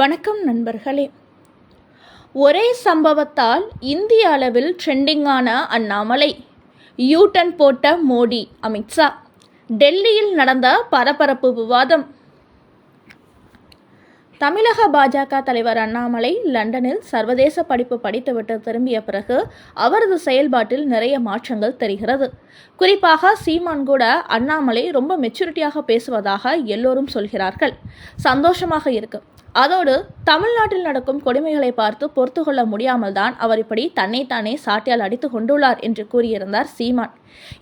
வணக்கம் நண்பர்களே. ஒரே சம்பவத்தால் இந்திய அளவில் ட்ரெண்டிங்கான அண்ணாமலை யூட்டன் போட்ட மோடி அமித்ஷா டெல்லியில் நடந்த பரபரப்பு விவாதம். தமிழக பாஜக தலைவர் அண்ணாமலை லண்டனில் சர்வதேச படிப்பு படித்துவிட்டு திரும்பிய பிறகு அவரது செயல்பாட்டில் நிறைய மாற்றங்கள் தெரிகிறது. குறிப்பாக சீமான் கூட அண்ணாமலை ரொம்ப மெச்சூரிட்டியாக பேசுவதாக எல்லோரும் சொல்கிறார்கள். சந்தோஷமாக இருக்கும் அதோடு தமிழ்நாட்டில் நடக்கும் கொடுமைகளை பார்த்து பொறுத்து கொள்ள முடியாமல் தான் அவர் இப்படி தன்னைத்தானே சாட்டியால் அடித்து கொண்டுள்ளார் என்று கூறியிருந்தார் சீமான்.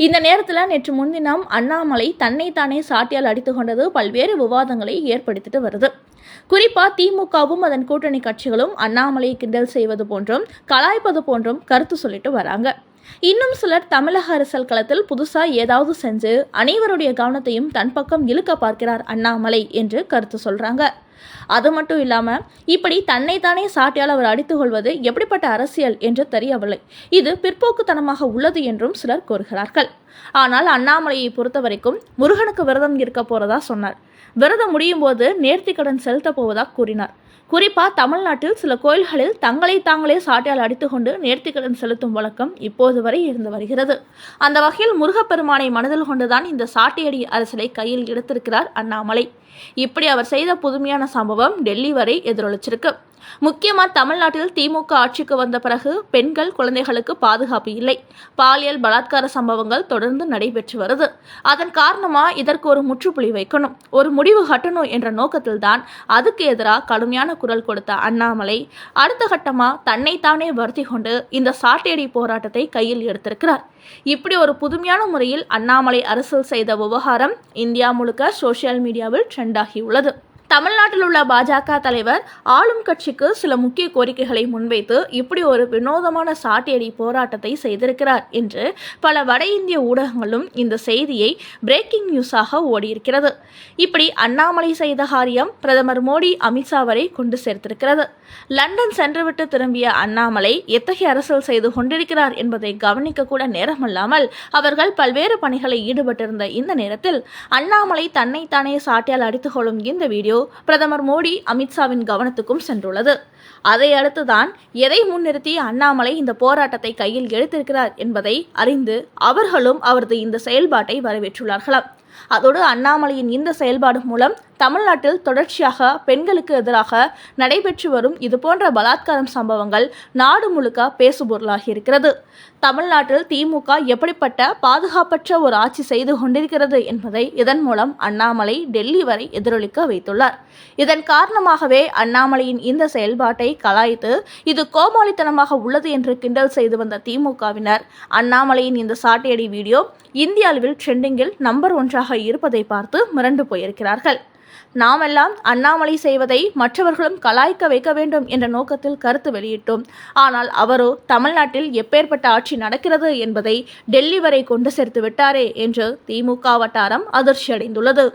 இந்த நேரத்தில் நேற்று முன்தினம் அண்ணாமலை தன்னைத்தானே சாட்டியால் அடித்து கொண்டது பல்வேறு விவாதங்களை ஏற்படுத்திட்டு வருது. குறிப்பா திமுகவும் அதன் கூட்டணி கட்சிகளும் அண்ணாமலையை கிண்டல் செய்வது போன்றும் கலாய்ப்பது போன்றும் கருத்து சொல்லிட்டு வராங்க. இன்னும் சிலர் தமிழக அரசியல் களத்தில் புதுசா ஏதாவது செஞ்சு அனைவருடைய கவனத்தையும் தன் பக்கம் இழுக்க பார்க்கிறார் அண்ணாமலை என்று கருத்து சொல்றாங்க. அது மட்டும் இல்லாமல் இப்படி தன்னைத்தானே சாட்டியால் அவர் அடித்துக் கொள்வது எப்படிப்பட்ட அரசியல் என்று தெரியவில்லை. இது பிற்போக்குத்தனமாக உள்ளது என்றும் சிலர் கூறுகிறார்கள். ஆனால் அண்ணாமலையை பொறுத்த வரைக்கும் முருகனுக்கு விரதம் இருக்க போறதா சொன்னார். விரதம் முடியும் போது நேர்த்திக்கடன் செலுத்த போவதா கூறினார். குறிப்பா தமிழ்நாட்டில் சில கோயில்களில் தங்களை தாங்களே சாட்டியால் அடித்துக்கொண்டு நேர்த்திக்கடன் செலுத்தும் வழக்கம் இப்போது வரை இருந்து வருகிறது. அந்த வகையில் முருகப்பெருமானை மனதில் கொண்டுதான் இந்த சாட்டியடி அரசலை கையில் எடுத்திருக்கிறார் அண்ணாமலை. இப்படி அவர் செய்த புதுமையான சம்பவம் டெல்லி வரை எதிரொலிச்சிருக்கு. முக்கியமா தமிழ்நாட்டில் திமுக ஆட்சிக்கு வந்த பிறகு பெண்கள் குழந்தைகளுக்கு பாதுகாப்பு இல்லை. பாலியல் பலாத்கார சம்பவங்கள் தொடர்ந்து நடைபெற்று வருது. அதன் காரணமா இதற்கு ஒரு முற்றுப்புள்ளி வைக்கணும். ஒரு முடிவு கட்டணும் என்ற நோக்கத்தில் தான் அதுக்கு எதிராக கடுமையான குரல் கொடுத்த அண்ணாமலை அடுத்த கட்டமா தன்னைத்தானே வருத்தி கொண்டு இந்த சாட்டையடி போராட்டத்தை கையில் எடுத்திருக்கிறார். இப்படி ஒரு புதுமையான முறையில் அண்ணாமலை அரசியல் செய்த விவகாரம் இந்தியா முழுக்க சோசியல் மீடியாவில் ட்ரெண்ட் ஆகியுள்ளது தமிழ்நாட்டில் உள்ள பாஜக தலைவர் ஆளும் கட்சிக்கு சில முக்கிய கோரிக்கைகளை முன்வைத்து இப்படி ஒரு வினோதமான சாட்டியடி போராட்டத்தை செய்திருக்கிறார் என்று பல வட இந்திய ஊடகங்களும் இந்த செய்தியை பிரேக்கிங் நியூஸாக ஓடியிருக்கிறது. இப்படி அண்ணாமலை செய்த காரியம் பிரதமர் மோடி அமித்ஷா வரை கொண்டு சேர்த்திருக்கிறது. லண்டன் சென்றுவிட்டு திரும்பிய அண்ணாமலை எத்தகைய அரசியல் செய்து கொண்டிருக்கிறார் என்பதை கவனிக்க கூட நேரமல்லாமல் அவர்கள் பல்வேறு பணிகளை ஈடுபட்டிருந்த இந்த நேரத்தில் அண்ணாமலை தன்னைத்தானே சாட்டியால் அடித்துக்கொள்ளும் இந்த வீடியோ பிரதமர் மோடி அமித்ஷாவின் கவனத்துக்கும் சென்றுள்ளது. அதை அடுத்துதான் எதை முன்னிறுத்தி அண்ணாமலை இந்த போராட்டத்தை கையில் எடுத்திருக்கிறார் என்பதை அறிந்து அவர்களும் அவரது இந்த செயல்பாட்டை வரவேற்றுள்ளார்களாம். அதோடு அண்ணாமலையின் இந்த செயல்பாடு மூலம் தமிழ்நாட்டில் தொடர்ச்சியாக பெண்களுக்கு எதிராக நடைபெற்று வரும் இதுபோன்ற பலாத்காரம் சம்பவங்கள் நாடு முழுக்க பேசுபொருளாகி இருக்கிறது தமிழ்நாட்டில் திமுக எப்படிப்பட்ட பாதுகாப்பற்ற ஒரு ஆட்சி செய்து கொண்டிருக்கிறது என்பதை இதன் மூலம் அண்ணாமலை டெல்லி வரை எதிரொலிக்க வைத்துள்ளார். இதன் காரணமாகவே அண்ணாமலையின் இந்த செயல்பாட்டை கலாய்த்து இது கோமாளித்தனமாக உள்ளது என்று கிண்டல் செய்து வந்த திமுகவினர் அண்ணாமலையின் இந்த சாட்டையடி வீடியோ இந்திய அளவில் ட்ரெண்டிங்கில் நம்பர் ஒன்றாக இருப்பதை பார்த்து மிரண்டு போயிருக்கிறார்கள். நாமெல்லாம் அண்ணாமலை செய்வதை மற்றவர்களும் கலாய்க்க வைக்க வேண்டும் என்ற நோக்கத்தில் கருத்து வெளியிட்டோம். ஆனால் அவரோ தமிழ்நாட்டில் எப்பேற்பட்ட ஆட்சி நடக்கிறது என்பதை டெல்லி வரை கொண்டு சேர்த்து விட்டாரே என்று திமுக வட்டாரம் அதிர்ச்சி அடைந்துள்ளது